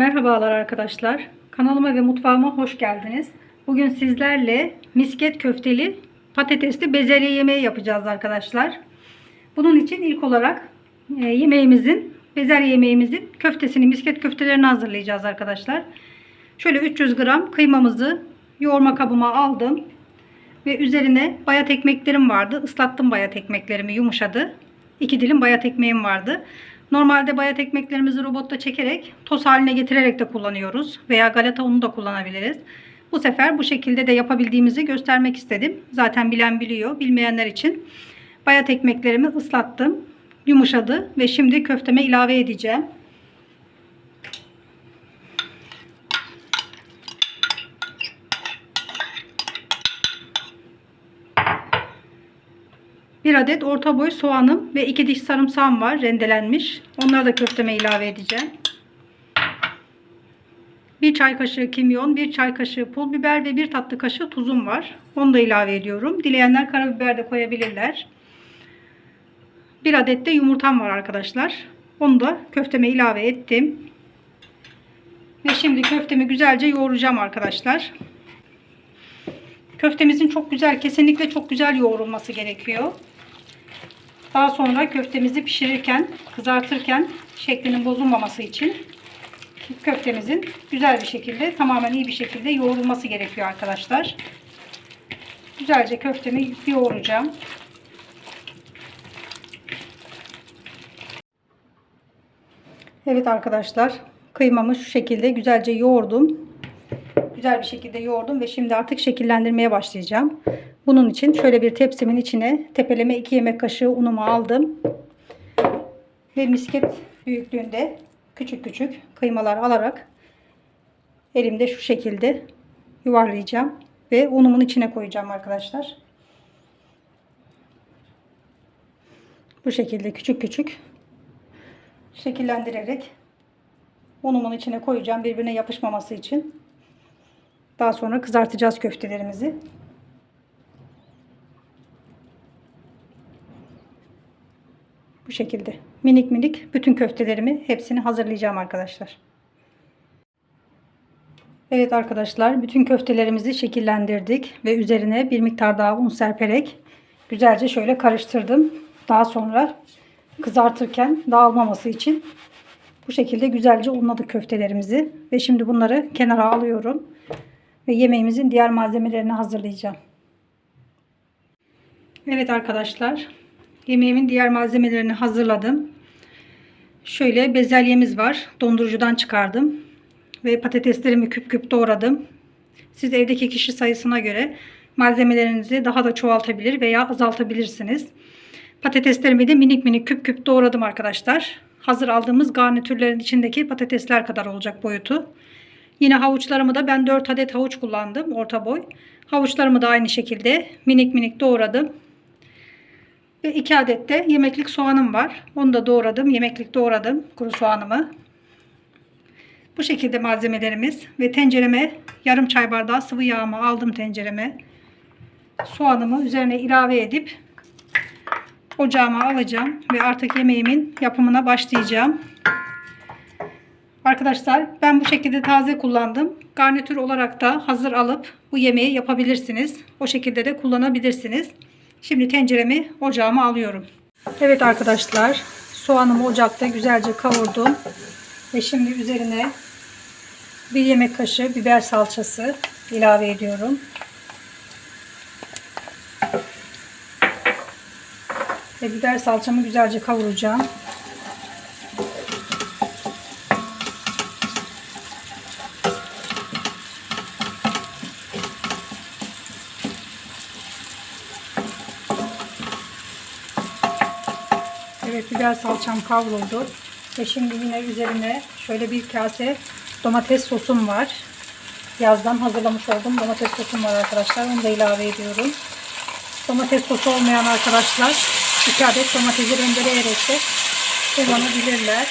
Merhabalar arkadaşlar. Kanalıma ve mutfağıma hoş geldiniz. Bugün sizlerle misket köfteli patatesli bezelye yemeği yapacağız arkadaşlar. Bunun için ilk olarak e, yemeğimizin, bezelye yemeğimizin köftesini, misket köftelerini hazırlayacağız arkadaşlar. Şöyle 300 gram kıymamızı yoğurma kabıma aldım. Ve üzerine bayat ekmeklerim vardı. Islattım bayat ekmeklerimi yumuşadı. 2 dilim bayat ekmeğim vardı. Normalde bayat ekmeklerimizi robotta çekerek toz haline getirerek de kullanıyoruz. Veya galeta unu da kullanabiliriz. Bu sefer bu şekilde de yapabildiğimizi göstermek istedim. Zaten bilen biliyor. Bilmeyenler için bayat ekmeklerimi ıslattım. Yumuşadı ve şimdi köfteme ilave edeceğim. Bir adet orta boy soğanım ve iki diş sarımsağım var rendelenmiş. Onları da köfteme ilave edeceğim. Bir çay kaşığı kimyon, bir çay kaşığı pul biber ve bir tatlı kaşığı tuzum var. Onu da ilave ediyorum. Dileyenler karabiber de koyabilirler. Bir adet de yumurtam var arkadaşlar. Onu da köfteme ilave ettim. Ve şimdi köftemi güzelce yoğuracağım arkadaşlar. Köftemizin çok güzel, kesinlikle çok güzel yoğrulması gerekiyor. Daha sonra köftemizi pişirirken, kızartırken şeklinin bozulmaması için köftemizin güzel bir şekilde, tamamen iyi bir şekilde yoğrulması gerekiyor arkadaşlar. Güzelce köftemi yoğuracağım. Evet arkadaşlar, kıymamı şu şekilde güzelce yoğurdum güzel bir şekilde yoğurdum ve şimdi artık şekillendirmeye başlayacağım. Bunun için şöyle bir tepsimin içine tepeleme 2 yemek kaşığı unumu aldım. Ve misket büyüklüğünde küçük küçük kıymalar alarak elimde şu şekilde yuvarlayacağım ve unumun içine koyacağım arkadaşlar. Bu şekilde küçük küçük şekillendirerek unumun içine koyacağım birbirine yapışmaması için. Daha sonra kızartacağız köftelerimizi. Bu şekilde minik minik bütün köftelerimi hepsini hazırlayacağım arkadaşlar. Evet arkadaşlar bütün köftelerimizi şekillendirdik ve üzerine bir miktar daha un serperek güzelce şöyle karıştırdım. Daha sonra kızartırken dağılmaması için bu şekilde güzelce unladık köftelerimizi ve şimdi bunları kenara alıyorum ve yemeğimizin diğer malzemelerini hazırlayacağım. Evet arkadaşlar yemeğimin diğer malzemelerini hazırladım. Şöyle bezelyemiz var. Dondurucudan çıkardım. Ve patateslerimi küp küp doğradım. Siz evdeki kişi sayısına göre malzemelerinizi daha da çoğaltabilir veya azaltabilirsiniz. Patateslerimi de minik minik küp küp doğradım arkadaşlar. Hazır aldığımız garnitürlerin içindeki patatesler kadar olacak boyutu. Yine havuçlarımı da ben 4 adet havuç kullandım. Orta boy. Havuçlarımı da aynı şekilde minik minik doğradım. Ve 2 adet de yemeklik soğanım var. Onu da doğradım. Yemeklik doğradım. Kuru soğanımı. Bu şekilde malzemelerimiz. Ve tencereme yarım çay bardağı sıvı yağımı aldım tencereme. Soğanımı üzerine ilave edip ocağıma alacağım. Ve artık yemeğimin yapımına başlayacağım. Arkadaşlar ben bu şekilde taze kullandım. Garnitür olarak da hazır alıp bu yemeği yapabilirsiniz. O şekilde de kullanabilirsiniz. Şimdi tenceremi ocağıma alıyorum. Evet arkadaşlar soğanımı ocakta güzelce kavurdum. Ve şimdi üzerine bir yemek kaşığı biber salçası ilave ediyorum. Ve biber salçamı güzelce kavuracağım. Evet biber salçam kavruldu. Ve şimdi yine üzerine şöyle bir kase domates sosum var. Yazdan hazırlamış olduğum domates sosum var arkadaşlar. Onu da ilave ediyorum. Domates sosu olmayan arkadaşlar 2 adet domatesi rendeleyerek de kullanabilirler.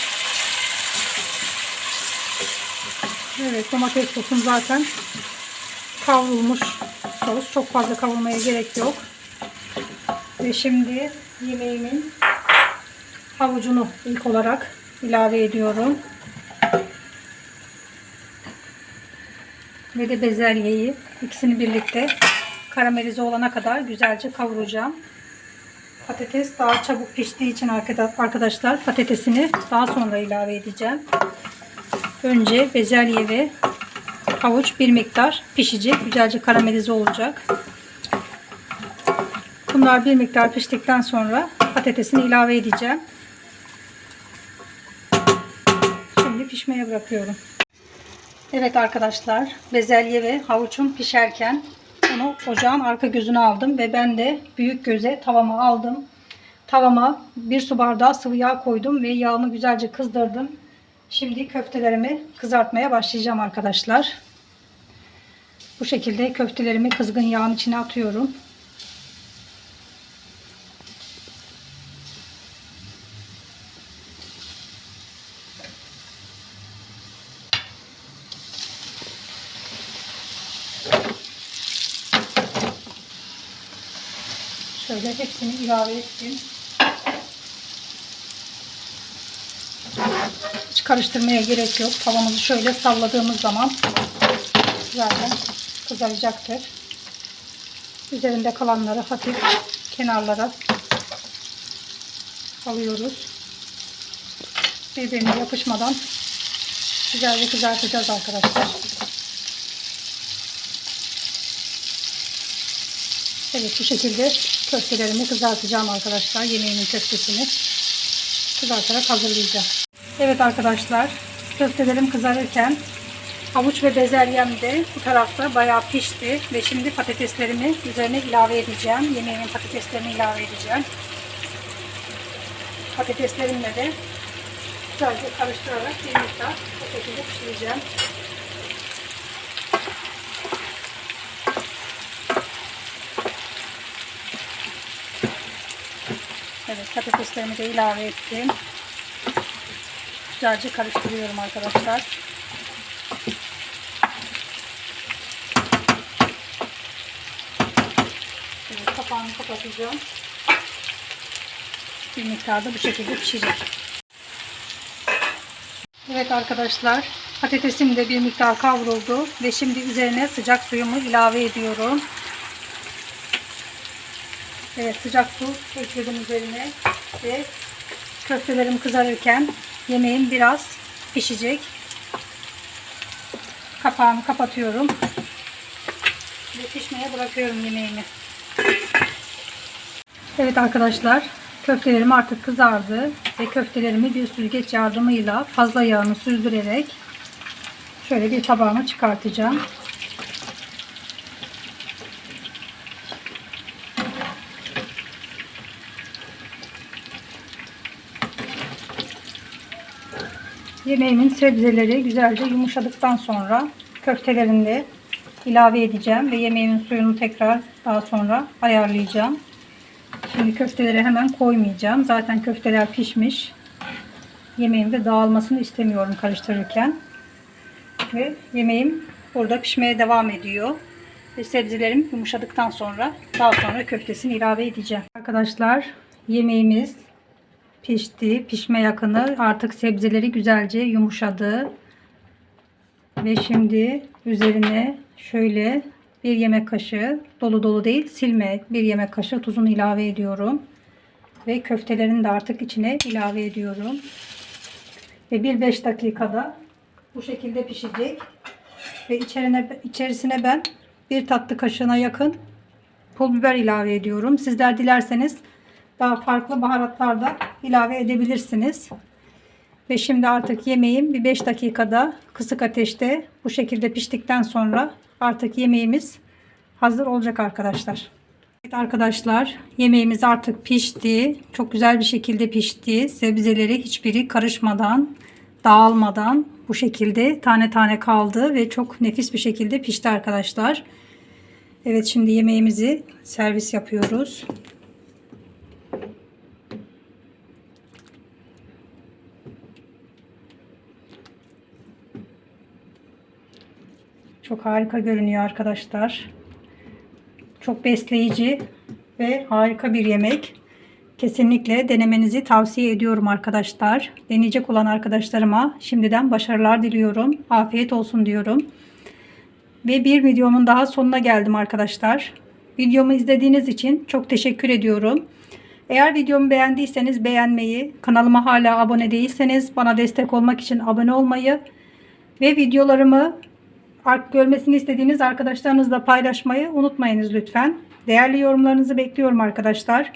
Evet domates sosum zaten kavrulmuş sos. Çok fazla kavurmaya gerek yok. Ve şimdi yemeğimin havucunu ilk olarak ilave ediyorum. ve de bezelyeyi ikisini birlikte karamelize olana kadar güzelce kavuracağım. Patates daha çabuk piştiği için arkada- arkadaşlar patatesini daha sonra ilave edeceğim. Önce bezelye ve havuç bir miktar pişecek. Güzelce karamelize olacak. Bunlar bir miktar piştikten sonra patatesini ilave edeceğim. Pişmeye bırakıyorum. Evet arkadaşlar bezelye ve havuçum pişerken onu ocağın arka gözüne aldım ve ben de büyük göze tavama aldım. Tavama bir su bardağı sıvı yağ koydum ve yağımı güzelce kızdırdım. Şimdi köftelerimi kızartmaya başlayacağım arkadaşlar. Bu şekilde köftelerimi kızgın yağın içine atıyorum. Şöyle hepsini ilave ettim. Hiç karıştırmaya gerek yok. Tavamızı şöyle salladığımız zaman zaten kızaracaktır. Üzerinde kalanları hafif kenarlara alıyoruz. Birbirine yapışmadan güzelce kızartacağız arkadaşlar. Evet bu şekilde köftelerimi kızartacağım arkadaşlar. Yemeğimin köftesini kızartarak hazırlayacağım. Evet arkadaşlar köftelerim kızarırken havuç ve bezelyem de bu tarafta bayağı pişti ve şimdi patateslerimi üzerine ilave edeceğim. Yemeğimin patateslerini ilave edeceğim. Patateslerimle de güzelce karıştırarak bir miktar bu şekilde pişireceğim. Patateslerimi de ilave ettim. Güzelce karıştırıyorum arkadaşlar. Evet, kapağını kapatacağım. Bir miktarda bu şekilde pişecek. Evet arkadaşlar patatesim de bir miktar kavruldu ve şimdi üzerine sıcak suyumu ilave ediyorum. Evet sıcak su ekledim üzerine ve köftelerim kızarırken yemeğim biraz pişecek. Kapağımı kapatıyorum ve pişmeye bırakıyorum yemeğimi. Evet arkadaşlar köftelerim artık kızardı ve köftelerimi bir süzgeç yardımıyla fazla yağını süzdürerek şöyle bir tabağıma çıkartacağım. Yemeğimin sebzeleri güzelce yumuşadıktan sonra köftelerini de ilave edeceğim ve yemeğimin suyunu tekrar daha sonra ayarlayacağım. Şimdi köfteleri hemen koymayacağım. Zaten köfteler pişmiş. Yemeğin de dağılmasını istemiyorum karıştırırken. Ve yemeğim burada pişmeye devam ediyor. Ve sebzelerim yumuşadıktan sonra daha sonra köftesini ilave edeceğim. Arkadaşlar yemeğimiz pişti. Pişme yakını. Artık sebzeleri güzelce yumuşadı. Ve şimdi üzerine şöyle bir yemek kaşığı dolu dolu değil silme bir yemek kaşığı tuzunu ilave ediyorum. Ve köftelerini de artık içine ilave ediyorum. Ve bir 5 dakikada bu şekilde pişecek. Ve içerine, içerisine ben bir tatlı kaşığına yakın pul biber ilave ediyorum. Sizler dilerseniz daha farklı baharatlar da ilave edebilirsiniz. Ve şimdi artık yemeğim bir 5 dakikada kısık ateşte bu şekilde piştikten sonra artık yemeğimiz hazır olacak arkadaşlar. Evet arkadaşlar yemeğimiz artık pişti. Çok güzel bir şekilde pişti. Sebzeleri hiçbiri karışmadan, dağılmadan bu şekilde tane tane kaldı ve çok nefis bir şekilde pişti arkadaşlar. Evet şimdi yemeğimizi servis yapıyoruz. Çok harika görünüyor arkadaşlar. Çok besleyici ve harika bir yemek. Kesinlikle denemenizi tavsiye ediyorum arkadaşlar. Deneyecek olan arkadaşlarıma şimdiden başarılar diliyorum. Afiyet olsun diyorum. Ve bir videomun daha sonuna geldim arkadaşlar. Videomu izlediğiniz için çok teşekkür ediyorum. Eğer videomu beğendiyseniz beğenmeyi, kanalıma hala abone değilseniz bana destek olmak için abone olmayı ve videolarımı ar- görmesini istediğiniz arkadaşlarınızla paylaşmayı unutmayınız lütfen. Değerli yorumlarınızı bekliyorum arkadaşlar.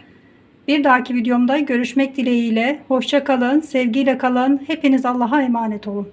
Bir dahaki videomda görüşmek dileğiyle. Hoşça kalın, sevgiyle kalın. Hepiniz Allah'a emanet olun.